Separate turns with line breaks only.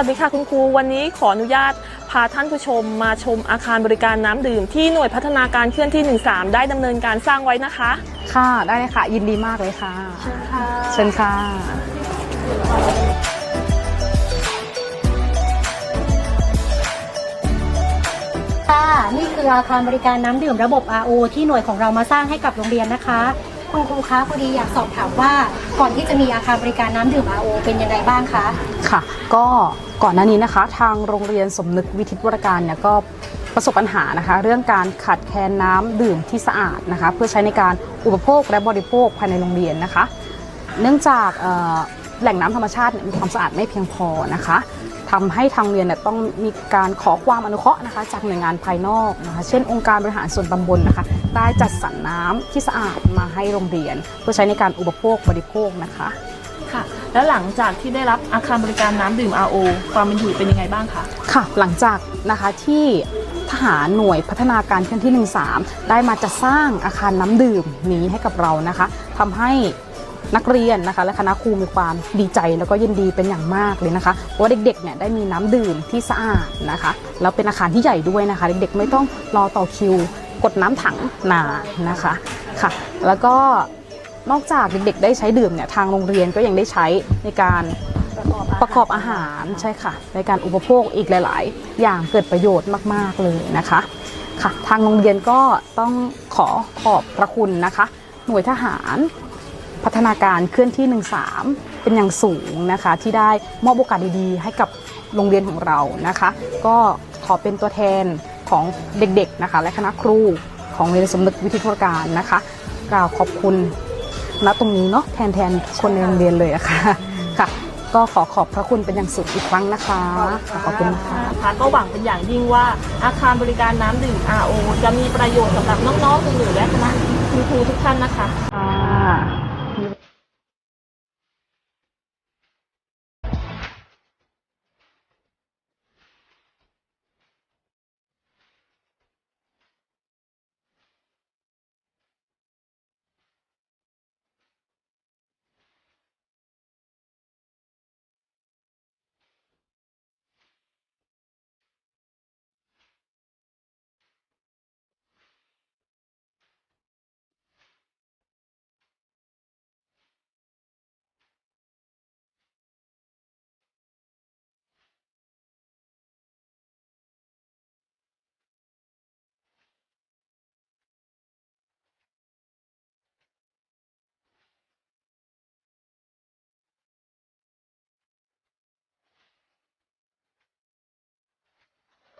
สวัสดีค่ะคุณครูวันนี้ขออนุญาตพาท่านผู้ชมมาชมอาคารบริการน้ำดื่ม ที่หน่วยพัฒนาการเคลื่อนที่ 13 ได้ดำเนินการสร้างไว้นะคะ
ค่ะได้เลยค่ะ ยินดีมากเลยค่ะ
เชิญค่ะ
เชิญค่ะ
ค่ะนี่คืออาคารบริการน้ำดื่มระบบ RO ที่หน่วยของเรามาสร้างให้กับโรงเรียนนะคะ คุณครูคะพอดีอยากสอบถามว่าก่อนที่จะมีอาคารบริการน้ำดื่ม RO เป็นยังไงบ้างคะ
ค่ะ ก็ก่อนหน้านี้นะคะ ทางโรงเรียนสมนึกวิทิตวรการเนี่ยก็ประสบปัญหานะคะ เรื่องการขาดแคลนน้ำดื่มที่สะอาดนะคะ เพื่อใช้ในการอุปโภคและบริโภคภายในโรงเรียนนะคะ เนื่องจากเอ่อแหล่งน้ำธรรมชาติเนี่ยมีความสะอาดไม่เพียงพอนะคะ ทำให้ทางโรงเรียนเนี่ยต้องมีการขอความอนุเคราะห์นะคะ จากหน่วยงานภายนอกนะคะ เช่น องค์การบริหารส่วนตำบลนะคะ ได้จัดสรรน้ำที่สะอาดมาให้โรงเรียน เพื่อใช้ในการอุปโภคบริโภคนะคะ
ค่ะแล้วหลังจากที่ได้รับอาคารบริการน้ำดื่ม RO ความเป็นอยู่เป็นยังไงบ้างคะ
ค่ะ หลังจากนะคะที่ทหารหน่วยพัฒนาการเคลื่อนที่ 13 ได้มาจะสร้างอาคารน้ำดื่มนี้ให้กับเรานะคะทำให้ นักเรียนนะคะ และคณะครูมีความดีใจแล้วก็ยินดีเป็นอย่างมากเลยนะคะเพราะว่าเด็กๆเนี่ยได้มีน้ำดื่มที่สะอาดนะคะแล้วเป็นอาคารที่ใหญ่ด้วยนะคะ เด็กๆไม่ต้องรอต่อคิว กดน้ำถังนานนะคะค่ะ แล้วก็นอกจากเด็กๆ ได้ใช้ดื่มเนี่ยทางโรงเรียนก็ยังได้ใช้ในการประกอบอาหารใช่ค่ะ ในการอุปโภคอีกหลาย ๆ อย่างเกิดประโยชน์มากๆเลยนะคะค่ะ ทางโรงเรียนก็ต้องขอขอบพระคุณนะคะ หน่วยทหาร พัฒนาการเคลื่อนที่ 13 เป็นอย่างสูงนะคะ ที่ได้มอบโอกาสดีๆ ให้กับโรงเรียนของเรานะคะ ก็ขอเป็นตัวแทนของเด็กๆนะคะ และคณะครูของโรงเรียนสมนึกวิทยาการนะคะกล่าวขอบคุณณตรงนี้เนาะแทนแทนคนในโรงเรียนเลยอะค่ะค่ะ ก็ขอขอบพระคุณเป็นอย่างสูงอีกครั้งนะคะขอบคุณค่ะ
ค่ะก็หวังเป็นอย่างยิ่งว่าอาคารบริการน้ำดื่ม RO จะมีประโยชน์สำหรับน้องๆหนูๆและคณะคุณครูทุกท่านนะคะ
ค่ะ